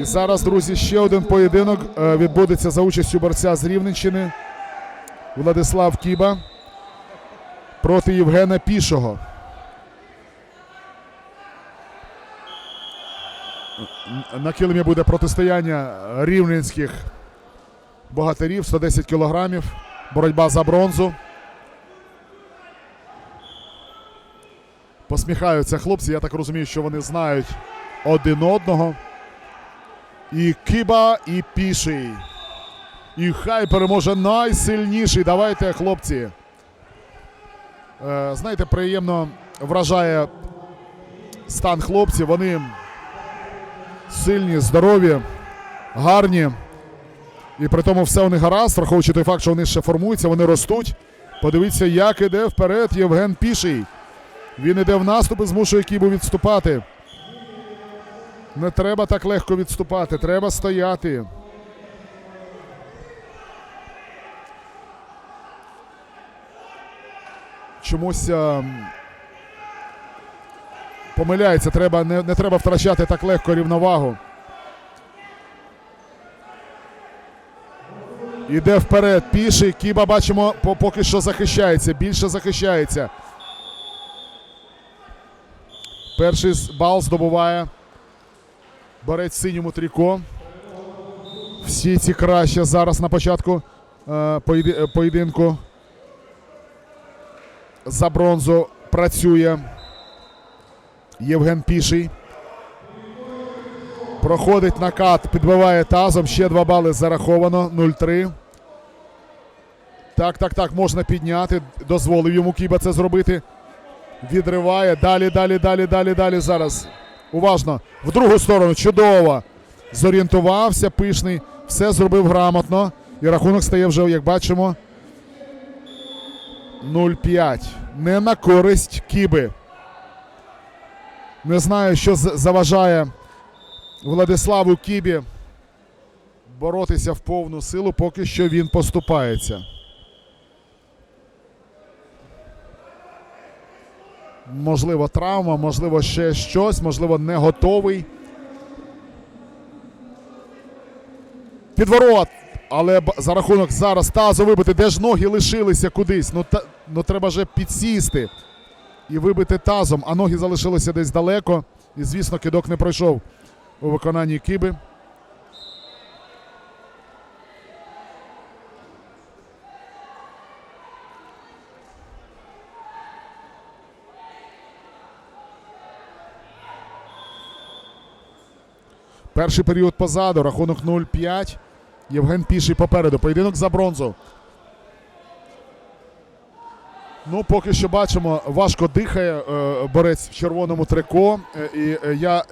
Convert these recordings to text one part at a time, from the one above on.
І зараз, друзі, ще один поєдинок е, відбудеться за участю борця з Рівненщини Владислав Кіба проти Євгена Пішого. На килимі буде протистояння рівненських богатирів 110 кілограмів. Боротьба за бронзу. Посміхаються хлопці. Я так розумію, що вони знають один одного. І Кіба, і Піший. І хай переможе найсильніший. Давайте, хлопці. Е, знаєте, приємно вражає стан хлопців. Вони сильні, здорові, гарні. І при тому все у них гаразд, враховуючи той факт, що вони ще формуються, вони ростуть. Подивіться, як іде вперед Євген Піший. Він іде в наступ і змушує Кібу відступати. Не треба так легко відступати, треба стояти. Чомусь а, помиляється, треба, не, не треба втрачати так легко рівновагу. Іде вперед, піший. Кіба бачимо, поки що захищається, більше захищається. Перший бал здобуває борець синьому тріко. Всі ці краще зараз на початку е, е, поєдинку. За бронзу працює Євген Піший. Проходить накат, підбиває тазом. Ще два бали зараховано. 0-3. Так, так, так, можна підняти. Дозволив йому Кіба це зробити. Відриває. Далі, далі, далі, далі, далі. Зараз. Уважно. В другу сторону. Чудово. Зорієнтувався, пишний. Все зробив грамотно. І рахунок стає вже, як бачимо. 0-5. Не на користь Кіби. Не знаю, що заважає Владиславу Кібі боротися в повну силу, поки що він поступається. Можливо, травма, можливо, ще щось, можливо, не готовий. Підворот. Але за рахунок зараз тазу вибити, де ж ноги лишилися кудись. Ну, та, ну треба же підсісти і вибити тазом, а ноги залишилися десь далеко. І, звісно, кидок не пройшов у виконанні Киби. Перший період позаду, рахунок 0-5. Євген Піший попереду. Поєдинок за бронзу. Ну, поки що бачимо, важко дихає е, борець в червоному трико. Е, і е, я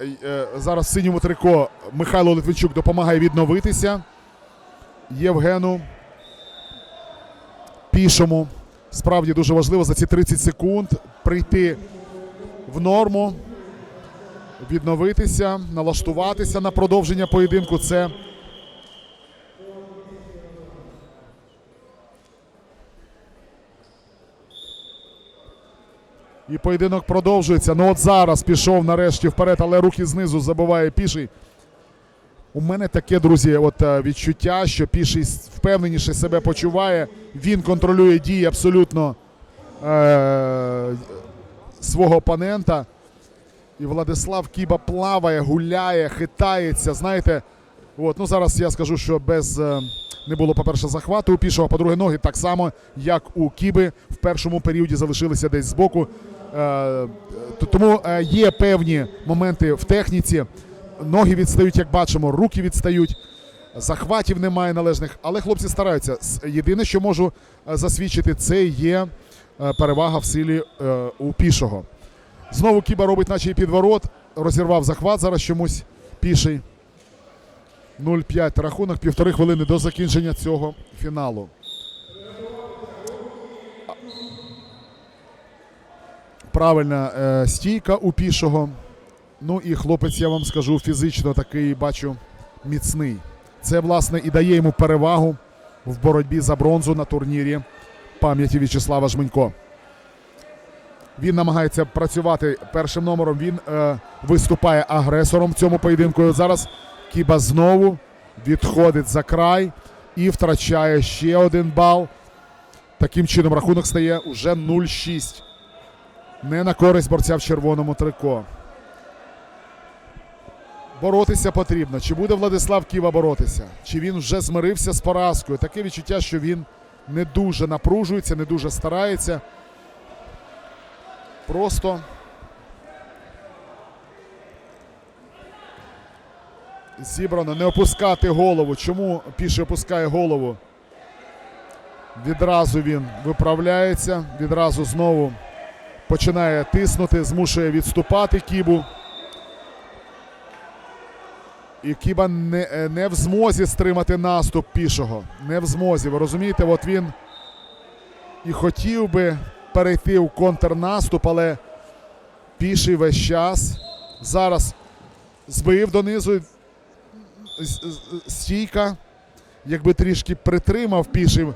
зараз в синьому трико Михайло Литвинчук допомагає відновитися. Євгену Пішому. Справді дуже важливо за ці 30 секунд прийти в норму, відновитися, налаштуватися на продовження поєдинку. Це І поєдинок продовжується. Ну от зараз пішов нарешті вперед, але руки знизу забиває піший. У мене таке, друзі, от е, відчуття, що піший впевненіше себе почуває. Він контролює дії абсолютно е- свого опонента. І Владислав Кіба плаває, гуляє, хитається. Знаєте, от, ну зараз я скажу, що без е, не було, по-перше, захвату у пішого, а по-друге, ноги так само, як у Кіби в першому періоді залишилися десь збоку. Е, тому е, є певні моменти в техніці. Ноги відстають, як бачимо, руки відстають. Захватів немає належних, але хлопці стараються. Єдине, що можу засвідчити, це є перевага в силі у пішого. Знову Кіба робить, наче і підворот. Розірвав захват зараз чомусь піший. 0-5 рахунок, півтори хвилини до закінчення цього фіналу. Правильна е, стійка у пішого. Ну і хлопець, я вам скажу, фізично такий бачу міцний. Це, власне, і дає йому перевагу в боротьбі за бронзу на турнірі пам'яті В'ячеслава Жменько. Він намагається працювати першим номером. Він е, виступає агресором в цьому поєдинку. Зараз Кіба знову відходить за край і втрачає ще один бал. Таким чином рахунок стає уже 0-6. Не на користь борця в червоному трико. Боротися потрібно. Чи буде Владислав Ківа боротися? Чи він вже змирився з поразкою? Таке відчуття, що він не дуже напружується, не дуже старається. Просто зібрано не опускати голову. Чому Піші опускає голову? Відразу він виправляється, відразу знову починає тиснути, змушує відступати Кібу. І Кіба не, е, не в змозі стримати наступ пішого. Не в змозі. Ви розумієте, от він і хотів би перейти в контрнаступ, але піший весь час. Зараз збив донизу стійка. Якби трішки притримав піший,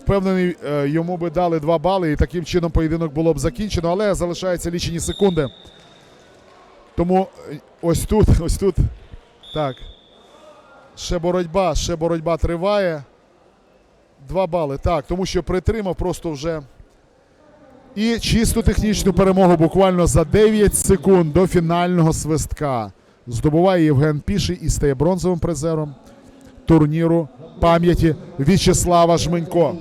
впевнений, е, йому би дали два бали, і таким чином поєдинок було б закінчено, але залишаються лічені секунди. Тому е, ось тут, ось тут. Так. Ще боротьба, ще боротьба триває. Два бали. Так, тому що притримав просто вже. І чисту технічну перемогу буквально за 9 секунд до фінального свистка. Здобуває Євген Піший і стає бронзовим призером турніру пам'яті В'ячеслава Жменько.